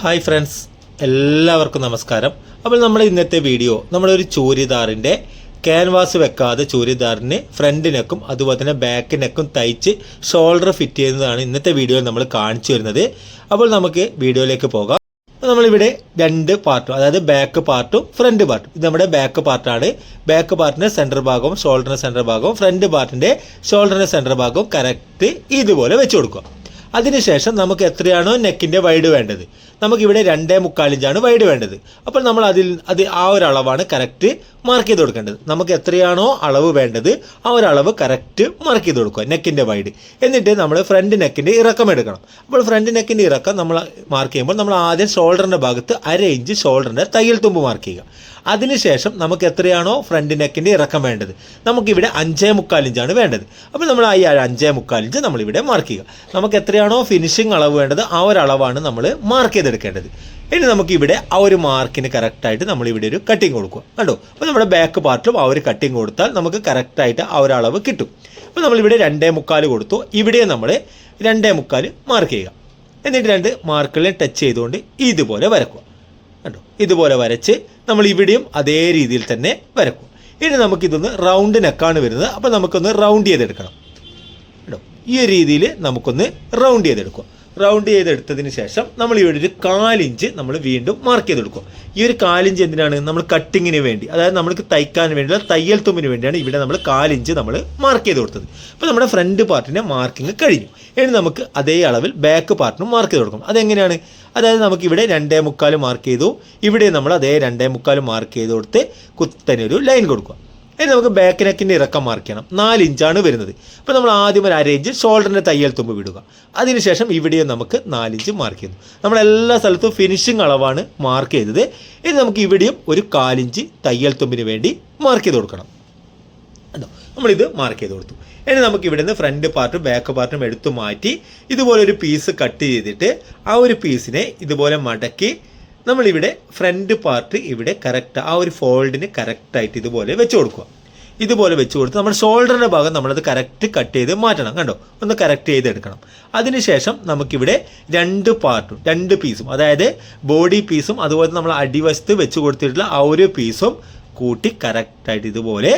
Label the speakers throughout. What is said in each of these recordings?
Speaker 1: Hi friends. എല്ലാവർക്കും നമസ്കാരം. അപ്പോൾ നമ്മൾ ഇന്നത്തെ വീഡിയോ നമ്മളൊരു ചൂരിദാറിന്റെ ക്യാൻവാസ് വെക്കാതെ ചൂരിദാറിന് ഫ്രണ്ട് നെക്കും അതുപോലെ തന്നെ ബാക്ക് നെക്കും തയ്ച്ച് ഷോൾഡർ ഫിറ്റ് ചെയ്യുന്നതാണ് ഇന്നത്തെ വീഡിയോയിൽ നമ്മൾ കാണിച്ചു വരുന്നത്. അപ്പോൾ നമുക്ക് വീഡിയോയിലേക്ക് പോകാം. നമ്മളിവിടെ രണ്ട് പാർട്ടും അതായത് ബാക്ക് പാർട്ടും ഫ്രണ്ട് പാർട്ടും ഇത് നമ്മുടെ ബാക്ക് പാർട്ടാണ് ബാക്ക് പാർട്ടിന്റെ സെന്റർ ഭാഗവും ഷോൾഡറിന്റെ സെന്റർ ഭാഗവും ഫ്രണ്ട് പാർട്ടിന്റെ ഷോൾഡറിന്റെ സെന്റർ ഭാഗവും കറക്റ്റ് ഇതുപോലെ വെച്ച് കൊടുക്കുക. അതിനുശേഷം നമുക്ക് എത്രയാണോ നെക്കിന്റെ വൈഡ് വേണ്ടത്? നമുക്കിവിടെ രണ്ടേ മുക്കാലിഞ്ചാണ് വൈഡ് വേണ്ടത്. അപ്പോൾ നമ്മൾ അതിൽ അത് ആ ഒരു അളവാണ് കറക്റ്റ് മാർക്ക് ചെയ്ത് കൊടുക്കേണ്ടത്. നമുക്ക് എത്രയാണോ അളവ് വേണ്ടത് ആ ഒരു അളവ് കറക്റ്റ് മാർക്ക് ചെയ്ത് കൊടുക്കുക നെക്കിന്റെ വൈഡ് എന്നിട്ട് നമ്മൾ ഫ്രണ്ട് നെക്കിന്റെ ഇറക്കം എടുക്കണം. അപ്പോൾ ഫ്രണ്ട് നെക്കിന്റെ ഇറക്കം നമ്മൾ മാർക്ക് ചെയ്യുമ്പോൾ നമ്മൾ ആദ്യം ഷോൾഡറിന്റെ ഭാഗത്ത് അര ഇഞ്ച് ഷോൾഡറിന്റെ തയ്യൽ തുമ്പ് മാർക്ക് ചെയ്യുക. അതിനുശേഷം നമുക്ക് എത്രയാണോ ഫ്രണ്ട് നെക്കിന്റെ ഇറക്കം വേണ്ടത് നമുക്കിവിടെ അഞ്ചേ മുക്കാലിഞ്ചാണ് വേണ്ടത്. അപ്പോൾ നമ്മൾ ഈ അഞ്ചേ മുക്കാലിഞ്ച് നമ്മളിവിടെ മാർക്ക് ചെയ്യുക. നമുക്ക് എത്രയാണോ ഫിനിഷിംഗ് അളവ് വേണ്ടത് ആ ഒരു അളവാണ് നമ്മൾ മാർക്ക് ചെയ്തെടുക്കേണ്ടത്. ഇനി നമുക്കിവിടെ ആ ഒരു മാർക്കിന് കറക്റ്റായിട്ട് നമ്മളിവിടെ ഒരു കട്ടിങ് കൊടുക്കുക. കണ്ടോ? അപ്പോൾ നമ്മുടെ ബാക്ക് പാർട്ടിലും ആ ഒരു കട്ടിങ് കൊടുത്താൽ നമുക്ക് കറക്റ്റായിട്ട് ആ ഒരു അളവ് കിട്ടും. അപ്പോൾ നമ്മളിവിടെ രണ്ടേ മുക്കാൽ കൊടുത്തു. ഇവിടെ നമ്മൾ രണ്ടേ മുക്കാൽ മാർക്ക് ചെയ്യുക. എന്നിട്ട് രണ്ട് മാർക്കുകളെ ടച്ച് ചെയ്തുകൊണ്ട് ഇതുപോലെ വരക്കുക. കണ്ടോ? ഇതുപോലെ വരച്ച് നമ്മൾ ഇവിടെയും അതേ രീതിയിൽ തന്നെ വരക്കും ഇനി നമുക്കിതൊന്ന് റൗണ്ട് നെക്കാണ് വരുന്നത്. അപ്പോൾ നമുക്കൊന്ന് റൗണ്ട് ചെയ്തെടുക്കണം. കേട്ടോ ഈ രീതിയിൽ നമുക്കൊന്ന് റൗണ്ട് ചെയ്തെടുക്കുക. റൗണ്ട് ചെയ്തെടുത്തതിന് ശേഷം നമ്മൾ ഇവിടെ ഒരു കാലിഞ്ച് നമ്മൾ വീണ്ടും മാർക്ക് ചെയ്തെടുക്കും. ഈ ഒരു കാലിഞ്ച് എന്തിനാണ്? നമ്മൾ കട്ടിങ്ങിന് വേണ്ടി അതായത് നമ്മൾക്ക് തയ്ക്കാൻ വേണ്ടിയുള്ള തയ്യൽ തുമ്പിന് വേണ്ടിയാണ് ഇവിടെ നമ്മൾ കാലിഞ്ച് നമ്മൾ മാർക്ക് ചെയ്ത് കൊടുത്തത്. അപ്പോൾ നമ്മുടെ ഫ്രണ്ട് പാർട്ടിന്റെ മാർക്കിങ് കഴിഞ്ഞു. ഇനി നമുക്ക് അതേ അളവിൽ ബാക്ക് പാർട്ടിനും മാർക്ക് ചെയ്ത് കൊടുക്കണം. അതെങ്ങനെയാണ്? അതായത് നമുക്ക് ഇവിടെ രണ്ടേ മുക്കാൽ മാർക്ക് ചെയ്തു. ഇവിടെ നമ്മൾ അതേ രണ്ടേ മുക്കാൽ മാർക്ക് ചെയ്ത് കൊടുത്ത് കുത്തനെ ഒരു ലൈൻ കൊടുക്കുക. ഇനി നമുക്ക് ബാക്ക് നെക്കിന്റെ ഇറക്കം മാർക്ക് ചെയ്യണം. നാല് ഇഞ്ചാണ് വരുന്നത്. അപ്പോൾ നമ്മൾ ആദ്യം ഒരു അര ഇഞ്ച് ഷോൾഡറിന്റെ തയ്യൽ തുമ്പ് വിടുക. അതിനുശേഷം ഇവിടെയും നമുക്ക് നാലിഞ്ച് മാർക്ക് ചെയ്യുന്നു. നമ്മൾ എല്ലാ സ്ഥലത്തും ഫിനിഷിംഗ് അളവാണ് മാർക്ക് ചെയ്തത്. ഇനി നമുക്ക് ഇവിടെയും ഒരു കാലിഞ്ച് തയ്യൽ തുമ്പിന് വേണ്ടി മാർക്ക് ചെയ്ത് കൊടുക്കണം. കണ്ടോ? നമ്മളിത് മാർക്ക് ചെയ്ത് കൊടുത്തു. ഇനി നമുക്ക് ഇവിടെ നിന്ന് ഫ്രണ്ട് പാർട്ടും ബാക്ക് പാർട്ടും എടുത്തു മാറ്റി ഇതുപോലെ ഒരു പീസ് കട്ട് ചെയ്തിട്ട് ആ ഒരു പീസിനെ ഇതുപോലെ മടക്കി നമ്മളിവിടെ ഫ്രണ്ട് പാർട്ട് ഇവിടെ കറക്റ്റ് ആ ഒരു ഫോൾഡിന് കറക്റ്റായിട്ട് ഇതുപോലെ വെച്ച് കൊടുക്കുക. ഇതുപോലെ വെച്ച് കൊടുത്ത് നമ്മുടെ ഷോൾഡറിന്റെ ഭാഗം നമ്മളത് കറക്റ്റ് കട്ട് ചെയ്ത് മാറ്റണം. കണ്ടോ? ഒന്ന് കറക്റ്റ് ചെയ്തെടുക്കണം. അതിനുശേഷം നമുക്കിവിടെ രണ്ട് പാർട്ടും രണ്ട് പീസും അതായത് ബോഡി പീസും അതുപോലെ നമ്മൾ അടിവശത്ത് വെച്ച് കൊടുത്തിട്ടുള്ള ആ ഒരു പീസും കൂട്ടി കറക്റ്റായിട്ട് ഇതുപോലെ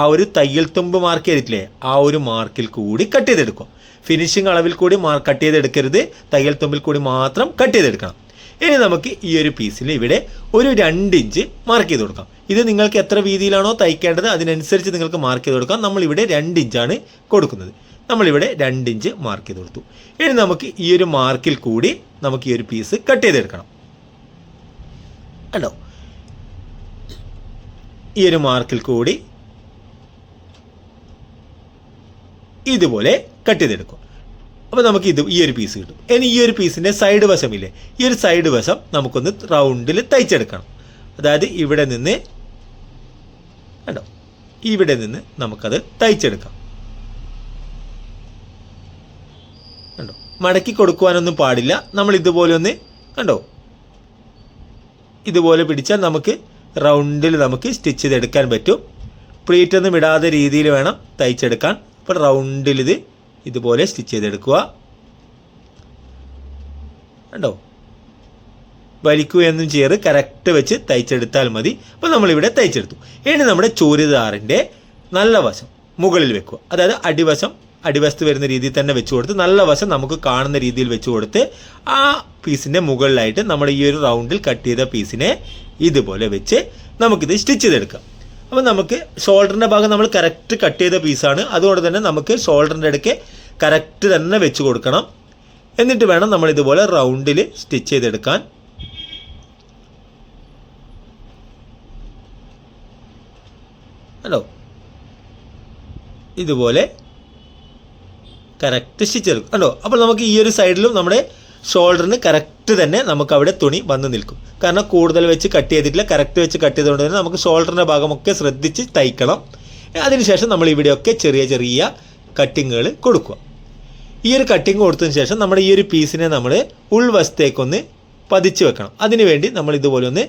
Speaker 1: ആ ഒരു തയ്യൽ തുമ്പ് മാർക്ക് ചെയ്തിട്ടില്ലേ? ആ ഒരു മാർക്കിൽ കൂടി കട്ട് ചെയ്തെടുക്കും ഫിനിഷിംഗ് അളവിൽ കൂടി മാർക്ക് കട്ട് ചെയ്തെടുക്കരുത്. തയ്യൽ തുമ്പിൽ കൂടി മാത്രം കട്ട് ചെയ്തെടുക്കണം. ഇനി നമുക്ക് ഈ ഒരു പീസിൽ ഇവിടെ ഒരു രണ്ട് ഇഞ്ച് മാർക്ക് ചെയ്ത് കൊടുക്കാം. ഇത് നിങ്ങൾക്ക് എത്ര വീതിയിലാണോ തയ്ക്കേണ്ടത് അതിനനുസരിച്ച് നിങ്ങൾക്ക് മാർക്ക് ചെയ്ത് കൊടുക്കാം. നമ്മളിവിടെ രണ്ട് ഇഞ്ചാണ് കൊടുക്കുന്നത്. നമ്മളിവിടെ രണ്ട് ഇഞ്ച് മാർക്ക് ചെയ്ത് കൊടുത്തു. ഇനി നമുക്ക് ഈ ഒരു മാർക്കിൽ കൂടി നമുക്ക് ഈ ഒരു പീസ് കട്ട് ചെയ്തെടുക്കണം. കണ്ടോ? ഈ ഒരു മാർക്കിൽ കൂടി ഇതുപോലെ കട്ട് ചെയ്തെടുക്കും. അപ്പോൾ നമുക്ക് ഇത് ഈ ഒരു പീസ് കിട്ടും. ഇനി ഈ ഒരു പീസിന്റെ സൈഡ് വശമില്ലേ? ഈ ഒരു സൈഡ് വശം നമുക്കൊന്ന് റൗണ്ടിൽ തയ്ച്ചെടുക്കണം. അതായത് ഇവിടെ നിന്ന് കണ്ടോ? ഇവിടെ നിന്ന് നമുക്കത് തയ്ച്ചെടുക്കാം. കണ്ടോ? മടക്കി കൊടുക്കുവാനൊന്നും പാടില്ല. നമ്മൾ ഇതുപോലെ ഒന്ന് കണ്ടോ? ഇതുപോലെ പിടിച്ചാൽ നമുക്ക് റൗണ്ടിൽ നമുക്ക് സ്റ്റിച്ച് ചെയ്തെടുക്കാൻ പറ്റും. പ്ലീറ്റൊന്നും ഇടാതെ രീതിയിൽ വേണം തയ്ച്ചെടുക്കാൻ. അപ്പോൾ റൗണ്ടിൽ ഇത് ഇതുപോലെ സ്റ്റിച്ച് ചെയ്തെടുക്കുക. കണ്ടോ? വലിക്കുകയൊന്നും ചെയ്ത് കറക്റ്റ് വെച്ച് തയ്ച്ചെടുത്താൽ മതി. അപ്പോൾ നമ്മളിവിടെ തയ്ച്ചെടുത്തു. ഇനി നമ്മുടെ ചൂരിദാറിന്റെ നല്ല വശം മുകളിൽ വെക്കുക. അതായത് അടിവശം അടിവശത്ത് വരുന്ന രീതിയിൽ തന്നെ വെച്ച് കൊടുത്ത് നല്ല വശം നമുക്ക് കാണുന്ന രീതിയിൽ വെച്ച് കൊടുത്ത് ആ പീസിന്റെ മുകളിലായിട്ട് നമ്മൾ ഈ ഒരു റൗണ്ടിൽ കട്ട് ചെയ്ത പീസിനെ ഇതുപോലെ വെച്ച് നമുക്കിത് സ്റ്റിച്ച് ചെയ്തെടുക്കാം. അപ്പോൾ നമുക്ക് ഷോൾഡറിന്റെ ഭാഗം നമ്മൾ കറക്റ്റ് കട്ട് ചെയ്ത പീസാണ് അതുകൊണ്ട് തന്നെ നമുക്ക് ഷോൾഡറിന്റെ ഇടയ്ക്ക് കറക്റ്റ് തന്നെ വെച്ച് കൊടുക്കണം. എന്നിട്ട് വേണം നമ്മൾ ഇതുപോലെ റൗണ്ടിൽ സ്റ്റിച്ച് ചെയ്തെടുക്കാൻ. ഹലോ ഇതുപോലെ കറക്റ്റ് സ്റ്റിച്ച് എടുക്കും കണ്ടോ അപ്പോൾ നമുക്ക് ഈ ഒരു സൈഡിലും നമ്മുടെ ഷോൾഡറിന് കറക്റ്റ് തന്നെ നമുക്ക് അവിടെ തുണി വന്ന് നിൽക്കും. കാരണം കൂടുതൽ വെച്ച് കട്ട് ചെയ്തിട്ടില്ല കറക്റ്റ് വെച്ച് കട്ട് ചെയ്തുകൊണ്ട് തന്നെ നമുക്ക് ഷോൾഡറിന്റെ ഭാഗമൊക്കെ ശ്രദ്ധിച്ച് തയ്ക്കണം. അതിനുശേഷം നമ്മൾ ഇവിടെയൊക്കെ ചെറിയ ചെറിയ കട്ടിങ്ങുകൾ കൊടുക്കുക. ഈ ഒരു കട്ടിങ് കൊടുത്തതിന് ശേഷം നമ്മുടെ ഈ ഒരു പീസിനെ നമ്മൾ ഉൾവശത്തേക്കൊന്ന് പതിച്ച് വെക്കണം. അതിനുവേണ്ടി നമ്മൾ ഇതുപോലെ ഒന്ന്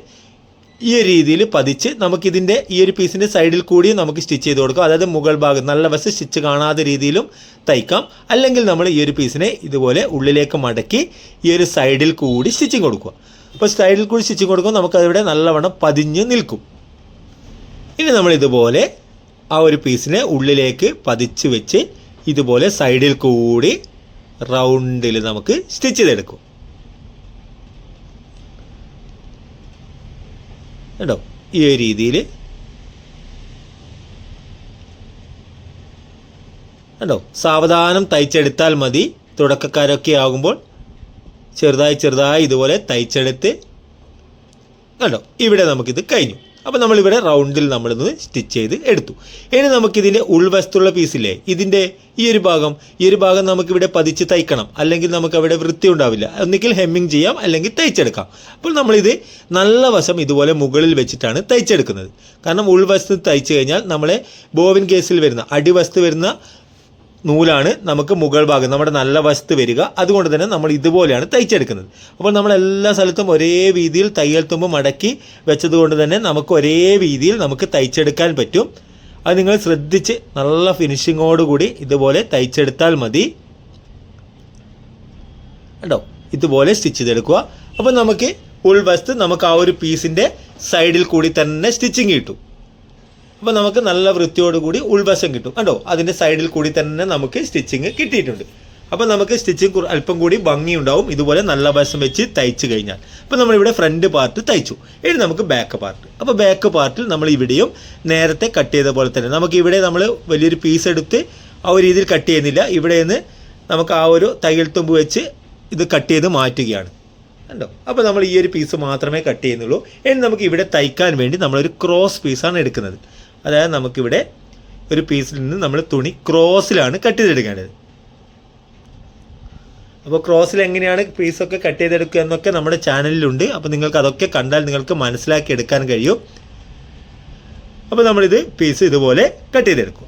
Speaker 1: ഈ ഒരു രീതിയിൽ പതിച്ച് നമുക്കിതിന്റെ ഈ ഒരു പീസിന്റെ സൈഡിൽ കൂടി നമുക്ക് സ്റ്റിച്ച് ചെയ്ത് കൊടുക്കാം. അതായത് മുകൾ ഭാഗം നല്ല വശം സ്റ്റിച്ച് കാണാതെ രീതിയിലും തയ്ക്കാം. അല്ലെങ്കിൽ നമ്മൾ ഈ ഒരു പീസിനെ ഇതുപോലെ ഉള്ളിലേക്ക് മടക്കി ഈ ഒരു സൈഡിൽ കൂടി സ്റ്റിച്ചിങ് കൊടുക്കുക. അപ്പോൾ സൈഡിൽ കൂടി സ്റ്റിച്ചിങ് കൊടുക്കുമ്പോൾ നമുക്കതിവിടെ നല്ലവണ്ണം പതിഞ്ഞ് നിൽക്കും. ഇനി നമ്മൾ ഇതുപോലെ ആ ഒരു പീസിനെ ഉള്ളിലേക്ക് പതിച്ച് വെച്ച് ഇതുപോലെ സൈഡിൽ കൂടി റൗണ്ടിൽ നമുക്ക് സ്റ്റിച്ച് ചെയ്തെടുക്കും. കേട്ടോ ഈ ഒരു രീതിയിൽ. കണ്ടോ? സാവധാനം തയ്ച്ചെടുത്താൽ മതി. തുടക്കക്കാരൊക്കെ ആകുമ്പോൾ ചെറുതായി ചെറുതായി ഇതുപോലെ തയ്ച്ചെടുത്ത്. കണ്ടോ? ഇവിടെ നമുക്കിത് കഴിഞ്ഞു. അപ്പോൾ നമ്മളിവിടെ റൗണ്ടിൽ നമ്മളിന്ന് സ്റ്റിച്ച് ചെയ്ത് എടുത്തു. ഇനി നമുക്കിതിന്റെ ഉൾവശത്തുള്ള പീസില്ലേ? ഇതിന്റെ ഈ ഒരു ഭാഗം ഈ ഒരു ഭാഗം നമുക്കിവിടെ പതിച്ച് തയ്ക്കണം. അല്ലെങ്കിൽ നമുക്ക് അവിടെ വൃത്തി ഉണ്ടാവില്ല. ഒന്നിക്കിൽ ഹെമ്മിങ് ചെയ്യാം അല്ലെങ്കിൽ തയ്ച്ചെടുക്കാം. അപ്പോൾ നമ്മളിത് നല്ല വശം ഇതുപോലെ മുകളിൽ വെച്ചിട്ടാണ് തയ്ച്ചെടുക്കുന്നത്. കാരണം ഉൾവശത്ത് തയ്ച്ചു കഴിഞ്ഞാൽ നമ്മളെ ബോവിൻ കേസിൽ വരുന്ന അടിവശത്ത് വരുന്ന നൂലാണ് നമുക്ക് മുകൾ ഭാഗം നമ്മുടെ നല്ല വശത്ത് വരിക. അതുകൊണ്ട് തന്നെ നമ്മൾ ഇതുപോലെയാണ് തയ്ച്ചെടുക്കുന്നത്. അപ്പോൾ നമ്മൾ എല്ലാ സ്ഥലത്തും ഒരേ രീതിയിൽ തയ്യൽ തുമ്പ് മടക്കി വെച്ചത് കൊണ്ട് തന്നെ നമുക്ക് ഒരേ രീതിയിൽ നമുക്ക് തയ്ച്ചെടുക്കാൻ പറ്റും. അത് നിങ്ങൾ ശ്രദ്ധിച്ച് നല്ല ഫിനിഷിങ്ങോടുകൂടി ഇതുപോലെ തയ്ച്ചെടുത്താൽ മതി. കേട്ടോ ഇതുപോലെ സ്റ്റിച്ച് ചെയ്തെടുക്കുക. അപ്പോൾ നമുക്ക് ഉൾവശത്ത് നമുക്ക് ആ ഒരു പീസിന്റെ സൈഡിൽ കൂടി തന്നെ സ്റ്റിച്ചിങ് കിട്ടും. അപ്പോൾ നമുക്ക് നല്ല വൃത്തിയോടുകൂടി ഉൾവശം കിട്ടും. കണ്ടോ? അതിന്റെ സൈഡിൽ കൂടി തന്നെ നമുക്ക് സ്റ്റിച്ചിങ് കിട്ടിയിട്ടുണ്ട്. അപ്പോൾ നമുക്ക് സ്റ്റിച്ചിങ് അല്പം കൂടി ഭംഗിയുണ്ടാവും. ഇതുപോലെ നല്ല വശം വെച്ച് തയ്ച്ചു കഴിഞ്ഞാൽ. അപ്പോൾ നമ്മളിവിടെ ഫ്രണ്ട് പാർട്ട് തയ്ച്ചു. ഇനി നമുക്ക് ബാക്ക് പാർട്ട് അപ്പോൾ ബാക്ക് പാർട്ടിൽ നമ്മൾ ഇവിടെയും നേരത്തെ കട്ട് ചെയ്ത പോലെ തന്നെ നമുക്ക് ഇവിടെ നമ്മൾ വലിയൊരു പീസ് എടുത്ത് ആ ഒരു രീതിയിൽ കട്ട് ചെയ്യുന്നില്ല. ഇവിടെ നിന്ന് നമുക്ക് ആ ഒരു തയ്യൽ തുമ്പ് വെച്ച് ഇത് കട്ട് ചെയ്ത് മാറ്റുകയാണ്. കണ്ടോ? അപ്പോൾ നമ്മൾ ഈ ഒരു പീസ് മാത്രമേ കട്ട് ചെയ്യുന്നുള്ളൂ. ഇനി നമുക്ക് ഇവിടെ തയ്ക്കാൻ വേണ്ടി നമ്മളൊരു ക്രോസ് പീസാണ് എടുക്കുന്നത്. അതായത് നമുക്കിവിടെ ഒരു പീസിൽ നിന്ന് നമ്മൾ തുണി ക്രോസിലാണ് കട്ട് ചെയ്തെടുക്കേണ്ടത്. അപ്പോൾ ക്രോസിൽ എങ്ങനെയാണ് പീസൊക്കെ കട്ട് ചെയ്തെടുക്കുക എന്നൊക്കെ നമ്മുടെ ചാനലിലുണ്ട് അപ്പോൾ നിങ്ങൾക്ക് അതൊക്കെ കണ്ടാൽ നിങ്ങൾക്ക് മനസ്സിലാക്കി എടുക്കാൻ കഴിയും. അപ്പോൾ നമ്മളിത് പീസ് ഇതുപോലെ കട്ട് ചെയ്തെടുക്കും.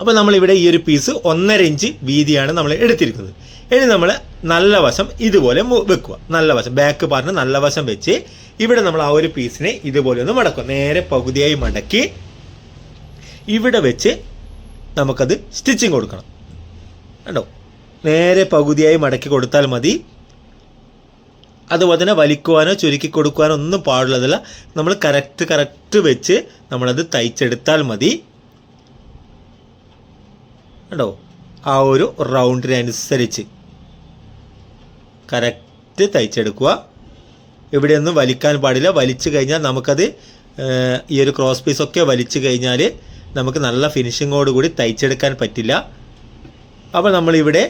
Speaker 1: അപ്പോൾ നമ്മളിവിടെ ഈ ഒരു പീസ് ഒന്നര ഇഞ്ച് വീതിയാണ് നമ്മൾ എടുത്തിരിക്കുന്നത്. ഇനി നമ്മൾ നല്ല വശം ഇതുപോലെ വെക്കുക. നല്ല വശം. ബാക്ക് പാർട്ടിന് നല്ല വശം വെച്ച് ഇവിടെ നമ്മൾ ആ ഒരു പീസിനെ ഇതുപോലെ ഒന്ന് മടക്കുക. നേരെ പകുതിയായി മടക്കി ഇവിടെ വെച്ച് നമുക്കത് സ്റ്റിച്ചിങ് കൊടുക്കണം. കണ്ടോ? നേരെ പകുതിയായി മടക്കി കൊടുത്താൽ മതി. അതുപോലെ തന്നെ വലിക്കുവാനോ ചുരുക്കി കൊടുക്കുവാനോ ഒന്നും പാടുള്ളതല്ല. നമ്മൾ കറക്റ്റ് കറക്റ്റ് വെച്ച് നമ്മളത് തയ്ച്ചെടുത്താൽ മതി. കണ്ടോ? ആ ഒരു റൗണ്ടിനനുസരിച്ച് കറക്റ്റ് തയ്ച്ചെടുക്കുക. ഇവിടെയൊന്നും വലിക്കാൻ പാടില്ല. വലിച്ചു കഴിഞ്ഞാൽ നമുക്കത് ഈ ഒരു ക്രോസ് പീസൊക്കെ വലിച്ചു കഴിഞ്ഞാൽ നമുക്ക് നല്ല ഫിനിഷിങ്ങോട് കൂടി തയ്ച്ചെടുക്കാൻ പറ്റില്ല. അപ്പോൾ നമ്മളിവിടെ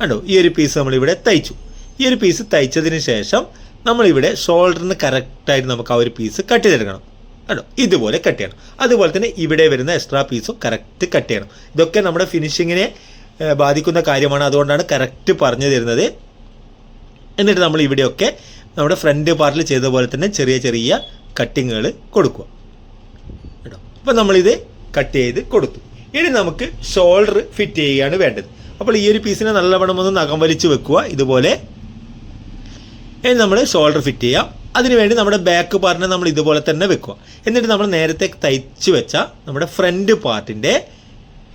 Speaker 1: കണ്ടോ ഈ ഒരു പീസ് നമ്മളിവിടെ തയ്ച്ചു. ഈ ഒരു പീസ് തയ്ച്ചതിന് ശേഷം നമ്മളിവിടെ ഷോൾഡറിന് കറക്റ്റായിട്ട് നമുക്ക് ആ ഒരു പീസ് കട്ട് ചെയ്തെടുക്കണം. കണ്ടോ ഇതുപോലെ കട്ട് ചെയ്യണം. അതുപോലെ തന്നെ ഇവിടെ വരുന്ന എക്സ്ട്രാ പീസും കറക്റ്റ് കട്ട് ചെയ്യണം. ഇതൊക്കെ നമ്മുടെ ഫിനിഷിങ്ങിനെ ബാധിക്കുന്ന കാര്യമാണ് അതുകൊണ്ടാണ് കറക്റ്റ് പറഞ്ഞു തരുന്നത്. എന്നിട്ട് നമ്മൾ ഇവിടെയൊക്കെ നമ്മുടെ ഫ്രണ്ട് പാർട്ടിൽ ചെയ്ത പോലെ തന്നെ ചെറിയ ചെറിയ കട്ടിങ്ങുകൾ കൊടുക്കുക. കേട്ടോ? അപ്പോൾ നമ്മളിത് കട്ട് ചെയ്ത് കൊടുത്തു. ഇനി നമുക്ക് ഷോൾഡർ ഫിറ്റ് ചെയ്യുകയാണ് വേണ്ടത്. അപ്പോൾ ഈ ഒരു പീസിനെ നല്ലവണ്ണം ഒന്ന് നഖം വലിച്ച് വെക്കുക. ഇതുപോലെ. ഇനി നമ്മൾ ഷോൾഡർ ഫിറ്റ് ചെയ്യാം. അതിനുവേണ്ടി നമ്മുടെ ബാക്ക് പാർട്ടിനെ നമ്മൾ ഇതുപോലെ തന്നെ വെക്കുക. എന്നിട്ട് നമ്മൾ നേരത്തെ തയ്ച്ച് വെച്ച നമ്മുടെ ഫ്രണ്ട് പാർട്ടിന്റെ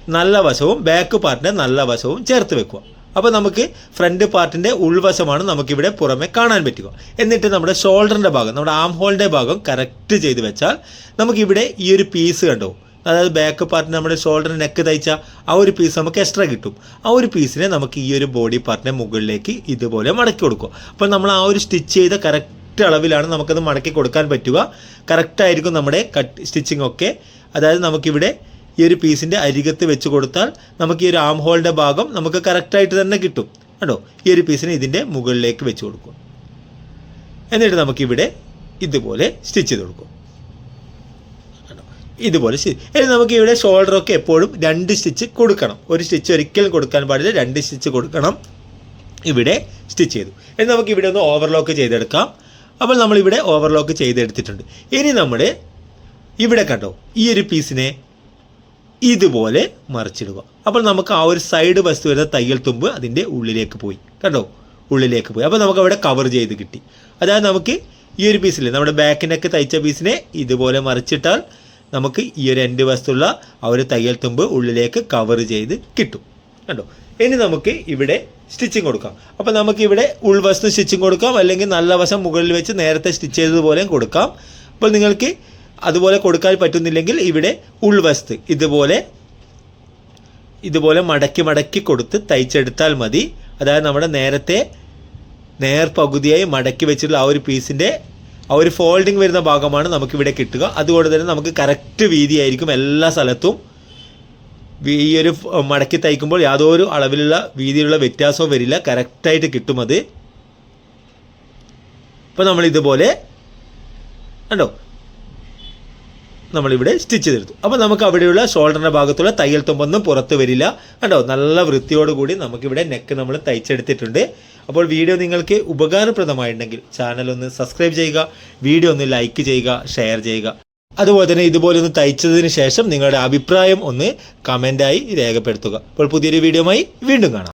Speaker 1: നല്ല വശവും ബാക്ക് പാർട്ടിന്റെ നല്ല വശവും ചേർത്ത് വെക്കുക. അപ്പോൾ നമുക്ക് ഫ്രണ്ട് പാർട്ടിന്റെ ഉൾവശമാണ് നമുക്കിവിടെ പുറമെ കാണാൻ പറ്റുക. എന്നിട്ട് നമ്മുടെ ഷോൾഡറിന്റെ ഭാഗം നമ്മുടെ ആം ഹോളിന്റെ ഭാഗം കറക്റ്റ് ചെയ്ത് വെച്ചാൽ നമുക്കിവിടെ ഈ ഒരു പീസ് കണ്ടോ? അതായത് ബാക്ക് പാർട്ടിന് നമ്മുടെ ഷോൾഡർ നെക്ക് തയ്ച്ച ആ ഒരു പീസ് നമുക്ക് എക്സ്ട്രാ കിട്ടും. ആ ഒരു പീസിനെ നമുക്ക് ഈ ഒരു ബോഡി പാർട്ടിന്റെ മുകളിലേക്ക് ഇതുപോലെ മടക്കി കൊടുക്കുക. അപ്പോൾ നമ്മൾ ആ ഒരു സ്റ്റിച്ച് ചെയ്ത കറക്റ്റ് അളവിലാണ് നമുക്കത് മടക്കി കൊടുക്കാൻ പറ്റുക. കറക്റ്റായിരിക്കും നമ്മുടെ കട്ട് സ്റ്റിച്ചിങ് ഒക്കെ. അതായത് നമുക്കിവിടെ ഈ ഒരു പീസിന്റെ അരികത്ത് വെച്ച് കൊടുത്താൽ നമുക്ക് ഈ ഒരു ആം ഹോളിന്റെ ഭാഗം നമുക്ക് കറക്റ്റായിട്ട് തന്നെ കിട്ടും. കേട്ടോ ഈ ഒരു പീസിനെ ഇതിന്റെ മുകളിലേക്ക് വെച്ച് കൊടുക്കും. എന്നിട്ട് നമുക്കിവിടെ ഇതുപോലെ സ്റ്റിച്ച് ചെയ്ത് കൊടുക്കും. കണ്ടോ? ഇതുപോലെ ഇനി നമുക്ക് ഇവിടെ ഷോൾഡറൊക്കെ എപ്പോഴും രണ്ട് സ്റ്റിച്ച് കൊടുക്കണം. ഒരു സ്റ്റിച്ച് ഒരിക്കലും കൊടുക്കാൻ പാടില്ല രണ്ട് സ്റ്റിച്ച് കൊടുക്കണം. ഇവിടെ സ്റ്റിച്ച് ചെയ്തു. ഇനി നമുക്ക് ഇവിടെ ഒന്ന് ഓവർലോക്ക് ചെയ്തെടുക്കാം. അപ്പോൾ നമ്മളിവിടെ ഓവർലോക്ക് ചെയ്തെടുത്തിട്ടുണ്ട്. ഇനി നമ്മൾ ഇവിടെ കണ്ടോ? ഈ ഒരു പീസിനെ ഇതുപോലെ മറിച്ചിടുക. അപ്പോൾ നമുക്ക് ആ ഒരു സൈഡ് വസ്തു വരുന്ന തയ്യൽ തുമ്പ് അതിന്റെ ഉള്ളിലേക്ക് പോയി. കണ്ടോ? ഉള്ളിലേക്ക് പോയി. അപ്പോൾ നമുക്ക് അവിടെ കവർ ചെയ്ത് കിട്ടി. അതായത് നമുക്ക് ഈ ഒരു പീസിൽ നമ്മുടെ ബാക്കിനൊക്കെ തയ്ച്ച പീസിനെ ഇതുപോലെ മറിച്ചിട്ടാൽ നമുക്ക് ഈ ഒരു എന്റെ വസ്തുള്ള ആ ഒരു തയ്യൽ തുമ്പ് ഉള്ളിലേക്ക് കവർ ചെയ്ത് കിട്ടും. കണ്ടോ? ഇനി നമുക്ക് ഇവിടെ സ്റ്റിച്ചിങ് കൊടുക്കാം. അപ്പോൾ നമുക്ക് ഇവിടെ ഉൾവശത്ത് സ്റ്റിച്ചിങ് കൊടുക്കാം. അല്ലെങ്കിൽ നല്ല വശം മുകളിൽ വെച്ച് നേരത്തെ സ്റ്റിച്ച് ചെയ്തതുപോലെയും കൊടുക്കാം. അപ്പോൾ നിങ്ങൾക്ക് അതുപോലെ കൊടുക്കാൻ പറ്റുന്നില്ലെങ്കിൽ ഇവിടെ ഉൾവസ്ത് ഇതുപോലെ ഇതുപോലെ മടക്കി മടക്കി കൊടുത്ത് തയ്ച്ചെടുത്താൽ മതി. അതായത് നമ്മുടെ നേരത്തെ നേർ പകുതിയായി മടക്കി വെച്ചിട്ടുള്ള ആ ഒരു പീസിന്റെ ആ ഒരു ഫോൾഡിങ് വരുന്ന ഭാഗമാണ് നമുക്കിവിടെ കിട്ടുക. അതുകൊണ്ട് തന്നെ നമുക്ക് കറക്റ്റ് വീതിയായിരിക്കും എല്ലാ സ്ഥലത്തും. ഈ ഒരു മടക്കി തയ്ക്കുമ്പോൾ യാതൊരു അളവിലുള്ള വീതിയിലുള്ള വ്യത്യാസവും വരില്ല. കറക്റ്റായിട്ട് കിട്ടും അത്. ഇപ്പോൾ നമ്മൾ ഇതുപോലെ കണ്ടോ? നമ്മളിവിടെ സ്റ്റിച്ച് ചെയ്തെടുത്തു. അപ്പോൾ നമുക്ക് അവിടെയുള്ള ഷോൾഡറിന്റെ ഭാഗത്തുള്ള തയ്യൽ തുമ്പൊന്നും പുറത്ത് വരില്ല. കണ്ടോ? നല്ല വൃത്തിയോടുകൂടി നമുക്കിവിടെ നെക്ക് നമ്മൾ തയ്ച്ചെടുത്തിട്ടുണ്ട്. അപ്പോൾ വീഡിയോ നിങ്ങൾക്ക് ഉപകാരപ്രദമായിട്ടുണ്ടെങ്കിൽ ചാനൽ ഒന്ന് സബ്സ്ക്രൈബ് ചെയ്യുക വീഡിയോ ഒന്ന് ലൈക്ക് ചെയ്യുക ഷെയർ ചെയ്യുക. അതുപോലെ തന്നെ ഇതുപോലെ ഒന്ന് തയ്ച്ചതിന് ശേഷം നിങ്ങളുടെ അഭിപ്രായം ഒന്ന് കമന്റായി രേഖപ്പെടുത്തുക. അപ്പോൾ പുതിയൊരു വീഡിയോയുമായി വീണ്ടും കാണാം.